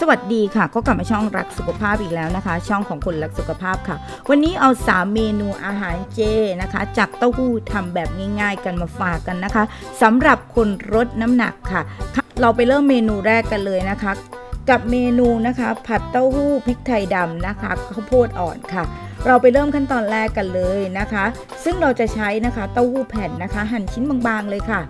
สวัสดีค่ะ ก็กลับมาช่องรักสุขภาพอีกแล้วนะคะ ช่องของคนรักสุขภาพค่ะ วันนี้เอา 3 เมนูอาหารเจนะคะ จากเต้าหู้ทำแบบง่ายๆ กันมาฝากกันนะคะสำหรับคนลดน้ำหนักค่ะ เราไปเริ่มเมนูแรกกันเลยนะคะ กับเมนูนะคะ ผัดเต้าหู้พริกไทยดำนะคะข้าวโพดอ่อนค่ะเราไปเริ่มขั้นตอนแรกกันเลยนะคะ ซึ่งเราจะใช้นะคะเต้าหู้แผ่นนะคะ หั่นชิ้นบางๆเลยค่ะ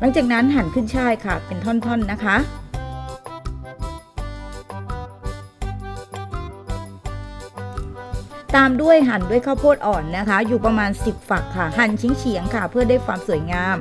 หลังจากนั้นหั่นขึ้นช่ายค่ะ เป็นท่อนๆนะคะ ตามด้วยหั่นด้วยข้าวโพดอ่อนนะคะ อยู่ประมาณ 10 ฝักค่ะ หั่นชิ้นเฉียงๆค่ะ เพื่อได้ความสวยงาม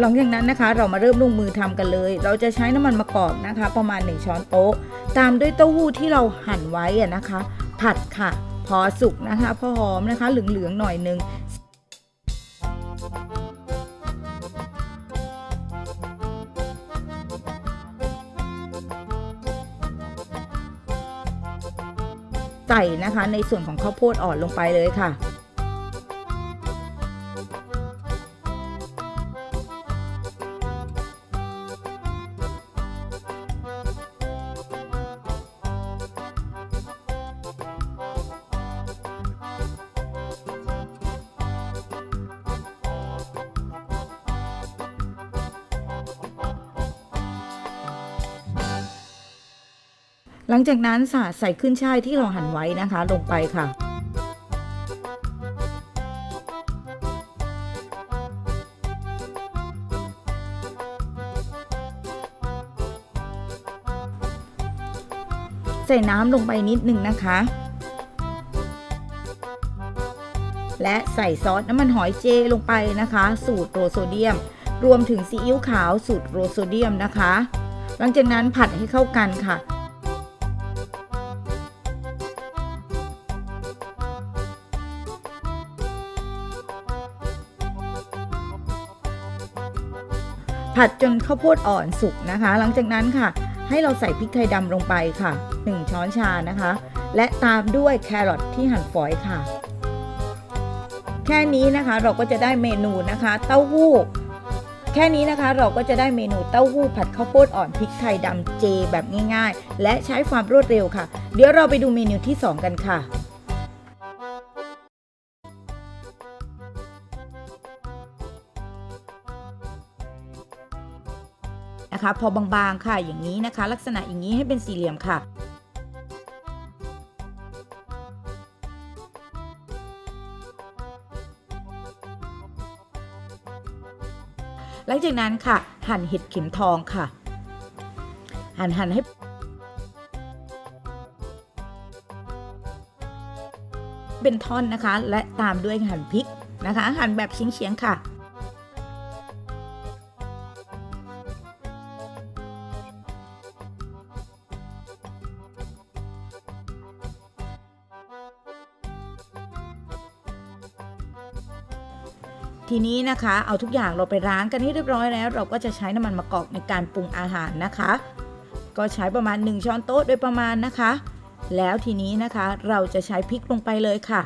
หลังจากนั้นนะคะเรามาเริ่มลงมือทำกันเลย เราจะใช้น้ำมันมะกอกนะคะ ประมาณ 1 ช้อนโต๊ะ ตามด้วยเต้าหู้ที่เราหั่นไว้อะนะคะ ผัดค่ะ พอสุกนะคะพอหอมนะคะ เหลืองๆหน่อยนึงใส่นะคะในส่วนของข้าวโพดอ่อนลงไปเลยค่ะ หลังจากนั้นค่ะใส่ขึ้นช่ายที่เราหั่นไว้นะคะ ลงไปค่ะ ใส่น้ำลงไปนิดนึงนะคะ และใส่ซอสน้ำมันหอยเจลงไปนะคะ สูตรโรโซเดียม รวมถึงซีอิ๊วขาวสูตรโรโซเดียมนะคะ หลังจากนั้นผัดให้เข้ากันค่ะ ผัดจนข้าวโพดอ่อนสุกนะคะ หลังจากนั้นค่ะ ให้เราใส่พริกไทยดำลงไปค่ะ 1 ช้อนชานะคะ และตามด้วยแครอทที่หั่นฝอยค่ะ แค่นี้นะคะเราก็จะได้เมนูนะคะ เต้าหู้แค่นี้นะคะเราก็จะได้เมนูเต้าหู้ผัดข้าวโพดอ่อนพริกไทยดำเจแบบง่ายๆ และใช้ความรวดเร็วค่ะ เดี๋ยวเราไปดูเมนูที่ 2 กันค่ะ นะคะ พอบางๆค่ะอย่างนี้นะคะ ลักษณะอย่างนี้ให้เป็นสี่เหลี่ยมค่ะหลังจากนั้นค่ะ หั่นเห็ดเข็มทองค่ะ หั่นหั่นให้ เป็นท่อนนะคะ และตามด้วยหั่นพริกนะคะ หั่นแบบเฉียงๆค่ะ ทีนี้นะคะ เอาทุกอย่างเราไปล้างกันให้เรียบร้อยแล้ว เราก็จะใช้น้ำมันมะกอกในการปรุงอาหารนะคะ ก็ใช้ประมาณ 1 ช้อนโต๊ะโดยประมาณนะคะ แล้วทีนี้นะคะเราจะใช้พริกลงไปเลยค่ะ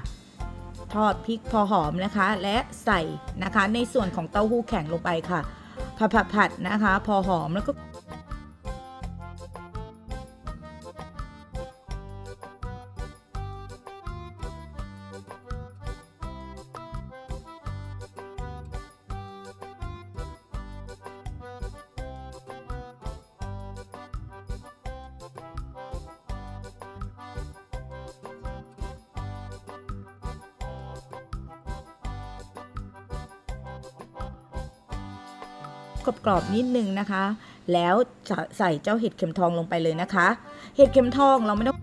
ทอดพริกพอหอมนะคะ และใส่นะคะในส่วนของเต้าหู้แข็งลงไปค่ะผัดผัดผัดนะคะ พอหอมแล้วก็ กรอบๆนิดนึงนะคะ แล้วใส่เจ้าเห็ดเข็มทองลงไปเลยนะคะ เห็ดเข็มทองเราไม่ต้อง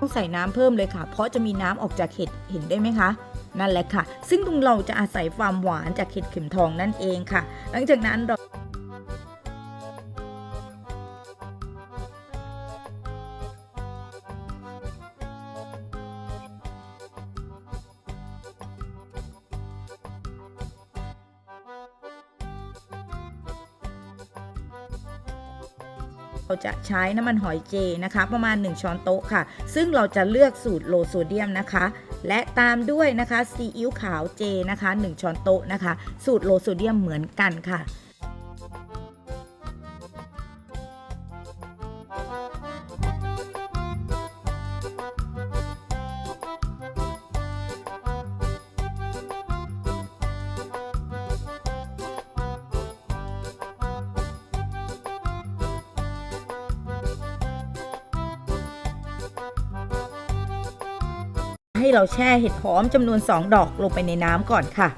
ต้องใส่น้ำเพิ่มเลยค่ะ เพราะจะมีน้ำออกจากเห็ดเห็นได้ไหมคะ นั่นแหละค่ะ ซึ่งตรงเราจะอาศัยความหวานจากเห็ดเข็มทองนั่นเองค่ะ หลังจากนั้นเรา เราจะใช้น้ำมันหอยเจนะคะ ประมาณ 1 ช้อนโต๊ะค่ะ ซึ่งเราจะเลือกสูตรโลโซเดียมนะคะ และตามด้วยนะคะซีอิ๊วขาวเจนะคะ 1 ช้อนโต๊ะนะคะ สูตรโลโซเดียมเหมือนกันค่ะ ให้เราแช่เห็ดหอมจำนวน 2 ดอกลงไปในน้ำก่อนค่ะ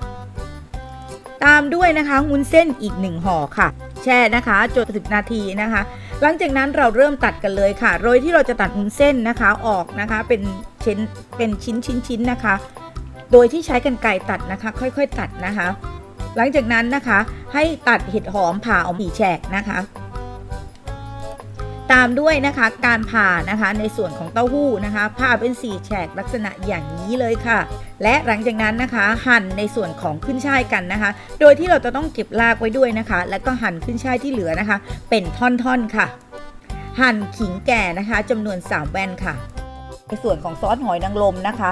ตามด้วยนะคะวุ้นเส้นอีก 1ห่อค่ะ แช่นะคะจนถึงนาทีนะคะ หลังจากนั้นเราเริ่มตัดกันเลยค่ะ โดยที่เราจะตัดวุ้นเส้นนะคะออกนะคะเป็นชิ้นเป็นชิ้นชิ้นชิ้นนะคะ โดยที่ใช้กันไกรตัดนะคะ ค่อยๆ ตัดนะคะ หลังจากนั้นนะคะให้ตัดเห็ดหอมผ่าออกหีแฉกนะคะ ตามด้วยนะคะการผ่านะคะในส่วนของเต้าหู้นะคะผ่าเป็นสี่แฉกลักษณะอย่างนี้เลยค่ะ และหลังจากนั้นนะคะหั่นในส่วนของขึ้นช่ายกันนะคะ โดยที่เราจะต้องเก็บรากไว้ด้วยนะคะ แล้วก็หั่นขึ้นช่ายที่เหลือนะคะ เป็นท่อนๆค่ะ หั่นขิงแก่นะคะจำนวน 3 แว่นค่ะ ในส่วนของซอสหอยนางรมนะคะ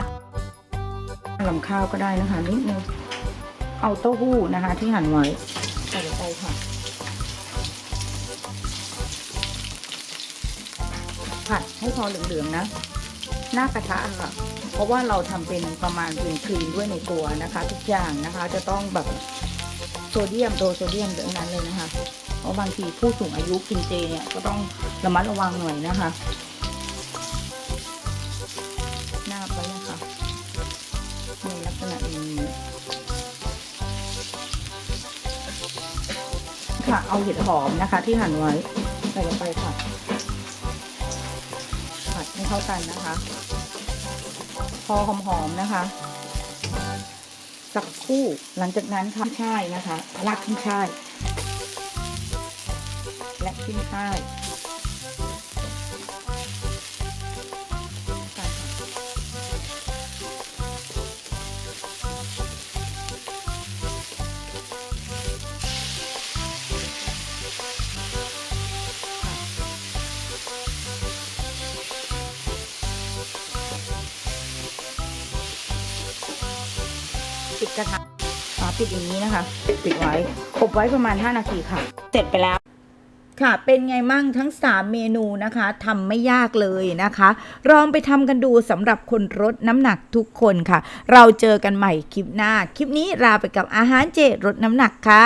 ลำข้าวก็ได้นะคะนิดนึงเอาเต้าหู้นะคะที่หั่นไว้ใส่ลงไปค่ะ ผัดให้พอเหลืองๆนะ หน้ากระทะค่ะ เพราะว่าเราทำเป็นประมาณเป็นครีมด้วยในตัวนะคะ ทุกอย่างนะคะ จะต้องแบบโซเดียมโดโซเดียมทั้งนั้นเลยนะคะ เพราะบางทีผู้สูงอายุกินเจเนี่ยก็ต้องระมัดระวังหน่อยนะคะ หน้าไปนะคะในลักษณะนี้ค่ะ เอาเห็ดหอมนะคะ ที่หั่นไว้ใส่ลงไปค่ะ เข้ากันนะคะ พอหอมๆนะคะ สักคู่หลังจากนั้นค่ะช่ายนะคะรากขึ้นช่าย และขึ้นช่าย ปิดกระทะปิดอย่างนี้นะคะ ปิดไว้ อบไว้ประมาณ 5 นาทีค่ะ เสร็จไปแล้วค่ะ เป็นไงมั่งทั้ง 3 เมนูนะคะทำไม่ยากเลยนะคะลองไปทำกันดูสำหรับคนลดน้ำหนักทุกคนค่ะ เราเจอกันใหม่คลิปหน้า คลิปนี้ลาไปกับอาหารเจลดน้ำหนักค่ะ